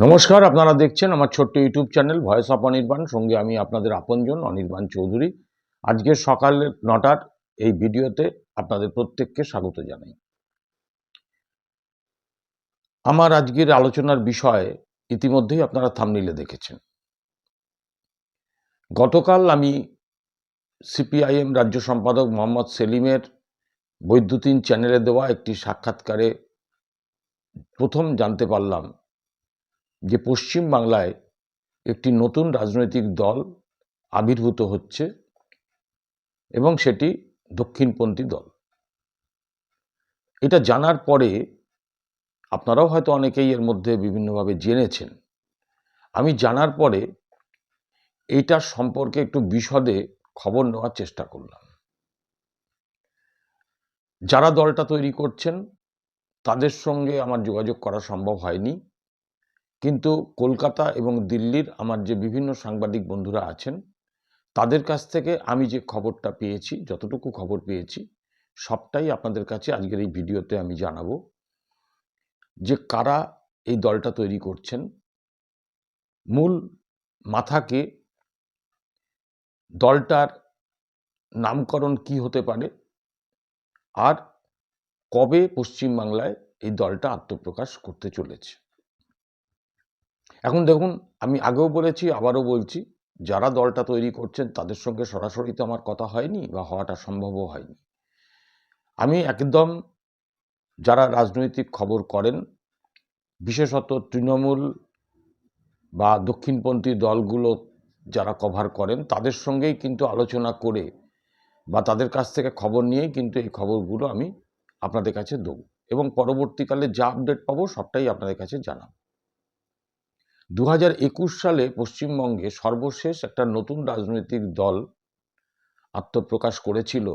নমস্কার, আপনারা দেখছেন আমার ছোট্ট YouTube channel voice of Anirban. সঙ্গে আমি আপনাদের আপনজন অনির্বাণ চৌধুরী। আজকে সকাল নটার এই ভিডিওতে আপনাদের প্রত্যেককে স্বাগত জানাই। আমার আজকের আলোচনার বিষয়ে ইতিমধ্যেই আপনারা থামনিলে দেখেছেন। গতকাল আমি সিপিআইএম রাজ্য সম্পাদক মোহাম্মদ সেলিমের বৈদ্যুতিন চ্যানেলে দেওয়া একটি সাক্ষাৎকারে প্রথম জানতে পারলাম যে পশ্চিম বাংলায় একটি নতুন রাজনৈতিক দল আবির্ভূত হচ্ছে এবং সেটি দক্ষিণপন্থী দল। এটা জানার পরে আপনারাও হয়তো অনেকেই এর মধ্যে বিভিন্নভাবে জেনেছেন। আমি জানার পরে এইটার সম্পর্কে একটু বিশদে খবর নেওয়ার চেষ্টা করলাম। যারা দলটা তৈরি করছেন, তাদের সঙ্গে আমার যোগাযোগ করা সম্ভব হয়নি। কিন্তু কলকাতা এবং দিল্লির আমার যে বিভিন্ন সাংবাদিক বন্ধুরা আছেন, তাদের কাছ থেকে আমি যে খবরটা পেয়েছি, যতটুকু খবর পেয়েছি, সবটাই আপনাদের কাছে আজকের এই ভিডিওতে আমি জানাব। যে কারা এই দলটা তৈরি করছেন, মূল মাথাকে দলটার নামকরণ কি হতে পারে, আর কবে পশ্চিমবাংলায় এই দলটা আত্মপ্রকাশ করতে চলেছে। এখন দেখুন, আমি আগেও বলেছি, আবারও বলছি, যারা দলটা তৈরি করছেন, তাদের সঙ্গে সরাসরি তো আমার কথা হয়নি বা হওয়াটা সম্ভবও হয়নি। আমি একদম যারা রাজনৈতিক খবর করেন, বিশেষত তৃণমূল বা দক্ষিণপন্থী দলগুলো যারা কভার করেন, তাদের সঙ্গেই কিন্তু আলোচনা করে বা তাদের কাছ থেকে খবর নিয়েই কিন্তু এই খবরগুলো আমি আপনাদের কাছে দেবো এবং পরবর্তীকালে যা আপডেট পাবো, সবটাই আপনাদের কাছে জানাব। দু হাজার একুশ সালে পশ্চিমবঙ্গে সর্বশেষ একটা নতুন রাজনৈতিক দল আত্মপ্রকাশ করেছিল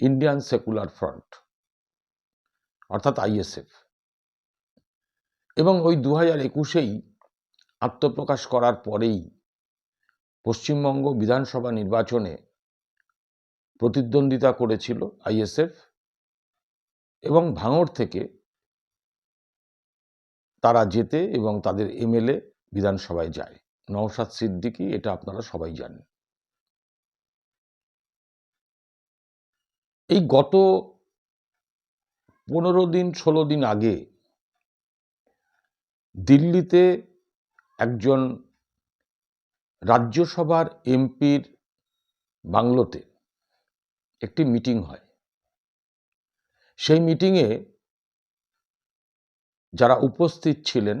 ইন্ডিয়ান সেকুলার ফ্রন্ট অর্থাৎ আইএসএফ এবং ওই দু হাজার একুশেই আত্মপ্রকাশ করার পরেই পশ্চিমবঙ্গ বিধানসভা নির্বাচনে প্রতিদ্বন্দ্বিতা করেছিল আইএসএফ এবং ভাঙড় থেকে তারা যেতে এবং তাদের এমএলএ বিধানসভায় যায়। নওশাদ সিদ্দিকী, এটা আপনারা সবাই জানেন। এই গত পনেরো দিন, ষোলো দিন আগে দিল্লিতে একজন রাজ্যসভার এমপির বাংলোতে একটি মিটিং হয়। সেই মিটিংয়ে যারা উপস্থিত ছিলেন,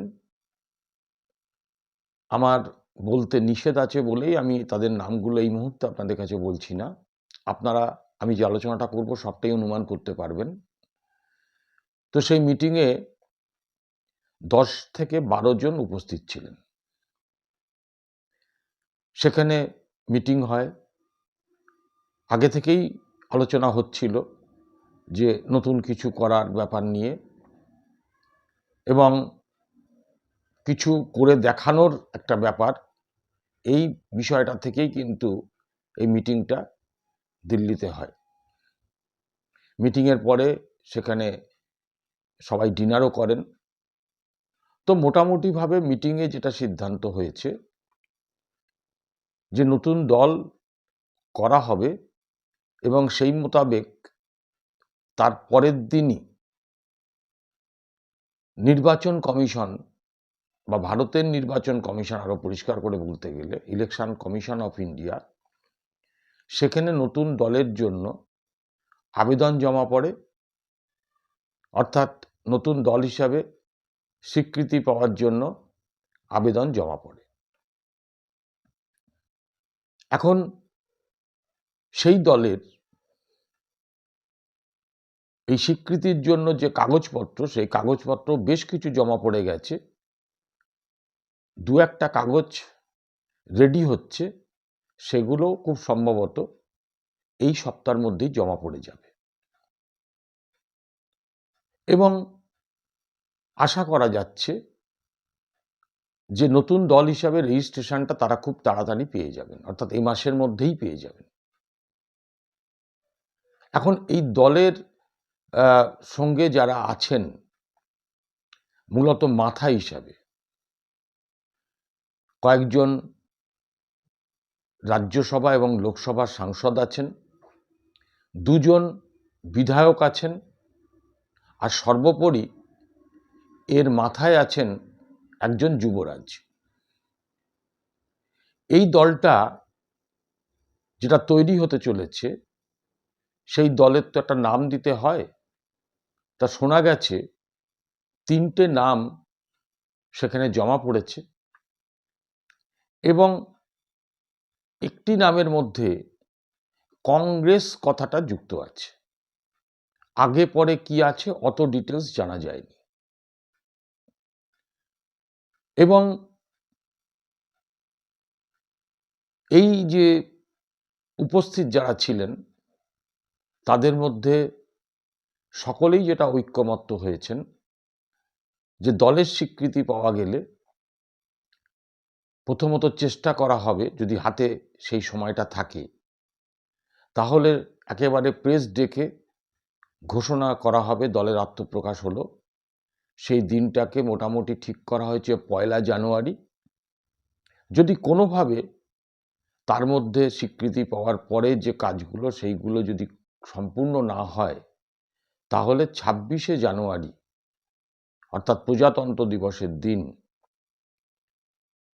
আমার বলতে নিষেধ আছে বলেই আমি তাদের নামগুলো এই মুহূর্তে আপনাদের কাছে বলছি না। আপনারা, আমি যে আলোচনাটা করব সবটাই অনুমান করতে পারবেন। তো সেই মিটিংয়ে দশ থেকে বারো জন উপস্থিত ছিলেন। সেখানে মিটিং হয়। আগে থেকেই আলোচনা হচ্ছিল যে নতুন কিছু করার ব্যাপার নিয়ে। এবং কিছু করে দেখানোর একটা ব্যাপার, এই বিষয়টা থেকেই কিন্তু এই মিটিংটা দিল্লিতে হয়। মিটিংয়ের পরে সেখানে সবাই ডিনারও করেন। তো মোটামুটিভাবে মিটিংয়ে যেটা সিদ্ধান্ত হয়েছে, যে নতুন দল করা হবে এবং সেই মোতাবেক তার পরের দিনই নির্বাচন কমিশন বা ভারতের নির্বাচন কমিশন আরও পরিষ্কার করে বলতে গেলে, ইলেকশন কমিশন অফ ইন্ডিয়া, সেখানে নতুন দলের জন্য আবেদন জমা পড়ে। অর্থাৎ নতুন দল হিসাবে স্বীকৃতি পাওয়ার জন্য আবেদন জমা পড়ে। এখন সেই দলের এই স্বীকৃতির জন্য যে কাগজপত্র, সেই কাগজপত্র বেশ কিছু জমা পড়ে গেছে। দু একটা কাগজ রেডি হচ্ছে, সেগুলো খুব সম্ভবত এই সপ্তাহের মধ্যেই জমা পড়ে যাবে। এবং আশা করা যাচ্ছে যে নতুন দল হিসাবে রেজিস্ট্রেশনটা তারা খুব তাড়াতাড়ি পেয়ে যাবেন, অর্থাৎ এই মাসের মধ্যেই পেয়ে যাবেন। এখন এই দলের সঙ্গে যারা আছেন, মূলত মাথা হিসাবে, কয়েকজন রাজ্যসভা এবং লোকসভার সাংসদ আছেন, দুজন বিধায়ক আছেন, আর সর্বোপরি এর মাথায় আছেন একজন যুবরাজ। এই দলটা যেটা তৈরি হতে চলেছে, সেই দলের তো একটা নাম দিতে হয় তা শোনা গেছে, তিনটে নাম সেখানে জমা পড়েছে এবং একটি নামের মধ্যে কংগ্রেস কথাটা যুক্ত আছে। আগে পরে কি আছে অত ডিটেলস জানা যায়নি। এবং এই যে উপস্থিত যারা ছিলেন, তাদের মধ্যে সকলেই যেটা ঐক্যমত্য হয়েছেন, যে দলের স্বীকৃতি পাওয়া গেলে প্রথমত চেষ্টা করা হবে যদি হাতে সেই সময়টা থাকে, তাহলে একেবারে প্রেস ডেকে ঘোষণা করা হবে, দলের আত্মপ্রকাশ হলো। সেই দিনটাকে মোটামুটি ঠিক করা হয়েছে পয়লা জানুয়ারি। যদি কোনোভাবে তার মধ্যে স্বীকৃতি পাওয়ার পরে যে কাজগুলো, সেইগুলো যদি সম্পূর্ণ না হয় তাহলে ছাব্বিশে জানুয়ারি, অর্থাৎ প্রজাতন্ত্র দিবসের দিন,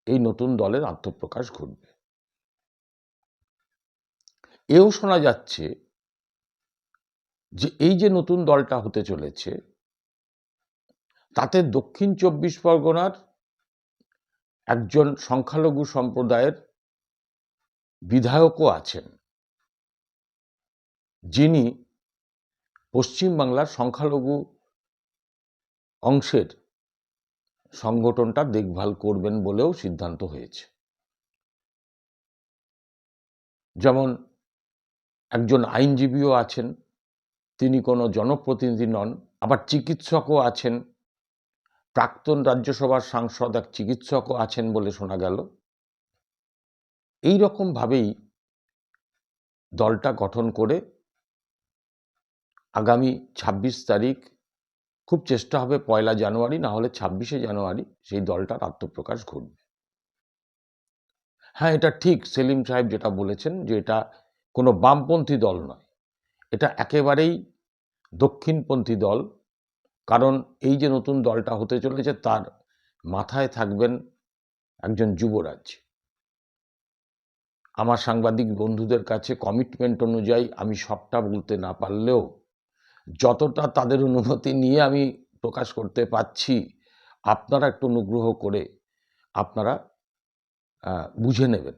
এই নতুন দলের আত্মপ্রকাশ ঘটবে। এও শোনা যাচ্ছে যে এই যে নতুন দলটা হতে চলেছে, তাতে দক্ষিণ চব্বিশ পরগনার একজন সংখ্যালঘু সম্প্রদায়ের বিধায়কও আছেন। যিনি পশ্চিমবাংলার সংখ্যালঘু অংশের সংগঠনটা দেখভাল করবেন বলেও সিদ্ধান্ত হয়েছে। যেমন একজন আইনজীবীও আছেন, তিনি কোনো জনপ্রতিনিধি নন, আবার চিকিৎসকও আছেন। প্রাক্তন রাজ্যসভার সাংসদ এক চিকিৎসকও আছেন বলে শোনা গেল। এই রকমভাবেই দলটা গঠন করে আগামী ২৬ তারিখ খুব চেষ্টা হবে পয়লা জানুয়ারি, না হলে ছাব্বিশে জানুয়ারি সেই দলটার আত্মপ্রকাশ ঘটবে। হ্যাঁ এটা ঠিক সেলিম সাহেব যেটা বলেছেন যে এটা কোনো বামপন্থী দল নয়। এটা একেবারেই দক্ষিণপন্থী দল, কারণ এই যে নতুন দলটা হতে চলেছে তার মাথায় থাকবেন একজন যুবরাজ। আমার সাংবাদিক বন্ধুদের কাছে কমিটমেন্ট অনুযায়ী আমি সবটা বলতে না পারলেও যতটা তাদের অনুমতি নিয়ে আমি প্রকাশ করতে পাচ্ছি আপনারা একটু অনুগ্রহ করে আপনারা বুঝে নেবেন।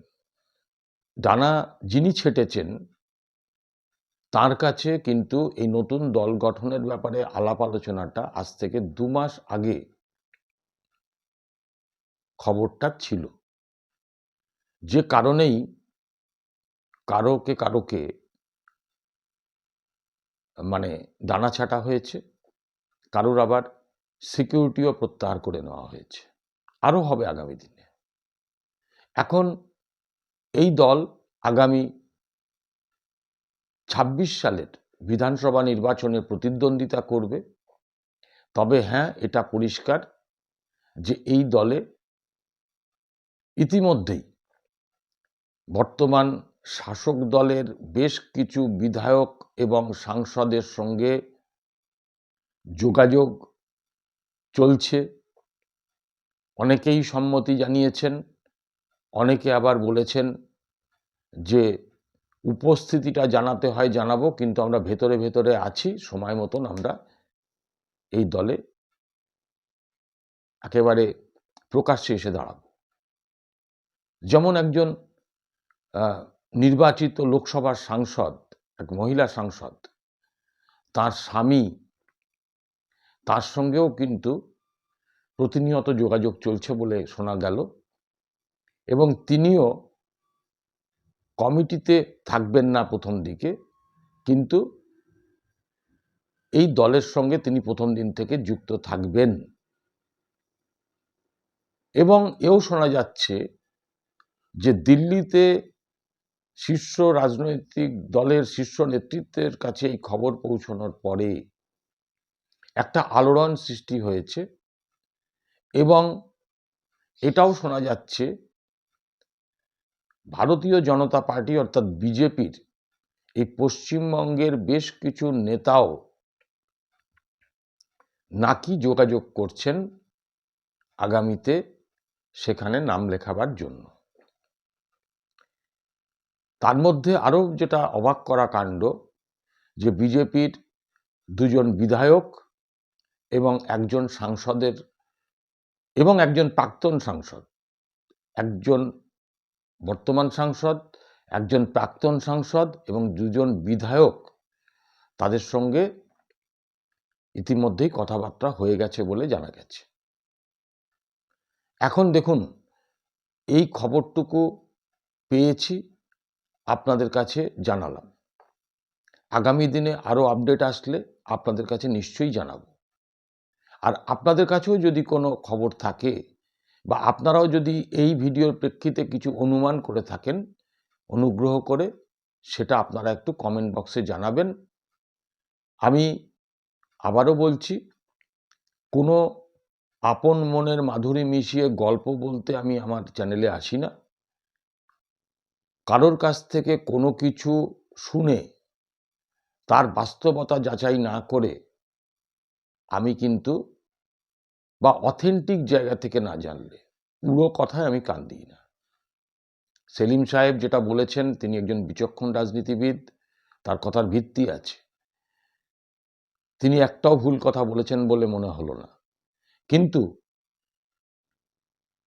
ডানা যিনি ছেটেছেন, তার কাছে কিন্তু এই নতুন দল গঠনের ব্যাপারে আলাপ আলোচনাটা আজ থেকে দু মাস আগে খবরটা ছিল। যে কারণেই কারোকে কারোকে মানে দানা ছাটা হয়েছে। কারোর আবার সিকিউরিটিও প্রত্যাহার করে নেওয়া হয়েছে। আরও হবে আগামী দিনে। এখন এই দল আগামী ছাব্বিশ সালের বিধানসভা নির্বাচনে প্রতিদ্বন্দ্বিতা করবে। তবে হ্যাঁ এটা পরিষ্কার যে এই দলে ইতিমধ্যেই বর্তমান শাসক দলের বেশ কিছু বিধায়ক এবং সাংসদের সঙ্গে যোগাযোগ চলছে। অনেকেই সম্মতি জানিয়েছেন, অনেকে আবার বলেছেন যে উপস্থিতিটা জানাতে হয়, জানাব, কিন্তু আমরা ভেতরে ভেতরে আছি, সময় মতন আমরা এই দলে একেবারে প্রকাশ্যে এসে দাঁড়াবো। যেমন একজন নির্বাচিত লোকসভার সাংসদ, এক মহিলা সাংসদ, তার স্বামী, তার সঙ্গেও কিন্তু প্রতিনিয়ত যোগাযোগ চলছে বলে শোনা গেল এবং তিনিও কমিটিতে থাকবেন না প্রথম দিকে, কিন্তু এই দলের সঙ্গে তিনি প্রথম দিন থেকে যুক্ত থাকবেন। এবং এও শোনা যাচ্ছে যে দিল্লিতে শীর্ষ রাজনৈতিক দলের শীর্ষ নেতৃত্বের কাছে এই খবর পৌঁছানোর পরে একটা আলোড়ন সৃষ্টি হয়েছে এবং এটাও শোনা যাচ্ছে, ভারতীয় জনতা পার্টি অর্থাৎ বিজেপির এই পশ্চিমবঙ্গের বেশ কিছু নেতাও নাকি যোগাযোগ করছেন আগামীতে সেখানে নাম লেখাবার জন্য। তার মধ্যে আরও যেটা অবাক করা কাণ্ড, যে বিজেপির দুজন বিধায়ক এবং একজন সাংসদের এবং একজন প্রাক্তন সাংসদ, একজন বর্তমান সাংসদ, একজন প্রাক্তন সাংসদ এবং দুজন বিধায়ক তাদের সঙ্গে ইতিমধ্যেই কথাবার্তা হয়ে গেছে বলে জানা গেছে। এখন দেখুন, এই খবরটুকু পেয়েছি। আপনাদের কাছে জানালাম। আগামী দিনে আরও আপডেট আসলে আপনাদের কাছে নিশ্চয়ই জানাব। আর আপনাদের কাছেও যদি কোনো খবর থাকে বা আপনারাও যদি এই ভিডিওর প্রেক্ষিতে কিছু অনুমান করে থাকেন, অনুগ্রহ করে সেটা আপনারা একটু কমেন্ট বক্সে জানাবেন। আমি আবারও বলছি, কোনো আপন মনের মাধুরী মিশিয়ে গল্প বলতে আমি আমার চ্যানেলে আসি না। কারোর কাছ থেকে কোনো কিছু শুনে তার বাস্তবতা যাচাই না করে আমি কিন্তু বা অথেন্টিক জায়গা থেকে না জানলে পুরো কথায় আমি কান দিই না। সেলিম সাহেব যেটা বলেছেন, তিনি একজন বিচক্ষণ রাজনীতিবিদ, তার কথার ভিত্তি আছে। তিনি একটাও ভুল কথা বলেছেন বলে মনে হলো না। কিন্তু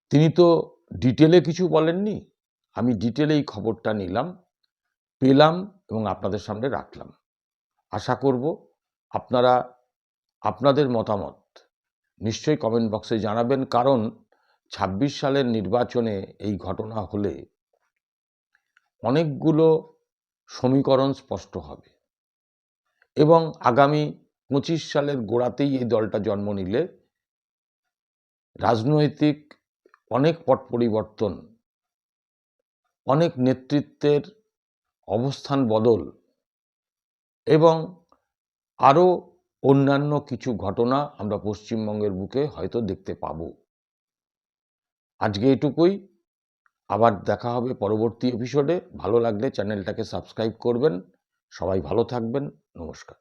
তিনি তো ডিটেলে কিছু বলেননি। আমি ডিটেলে এই খবরটা নিলাম, পেলাম এবং আপনাদের সামনে রাখলাম। আশা করব আপনারা, আপনাদের মতামত নিশ্চয়ই কমেন্ট বক্সে জানাবেন, কারণ ২৬ সালের নির্বাচনে এই ঘটনা হলে অনেকগুলো সমীকরণ স্পষ্ট হবে এবং আগামী পঁচিশ সালের গোড়াতেই এই দলটা জন্ম নিলে রাজনৈতিক অনেক পট পরিবর্তন অনেক নেতৃত্বের অবস্থান বদল এবং আরও অন্যান্য কিছু ঘটনা আমরা পশ্চিমবঙ্গের বুকে হয়তো দেখতে পাব। আজকে এটুকুই। আবার দেখা হবে পরবর্তী এপিসোডে ভালো লাগলে চ্যানেলটাকে সাবস্ক্রাইব করবেন। সবাই ভালো থাকবেন। নমস্কার।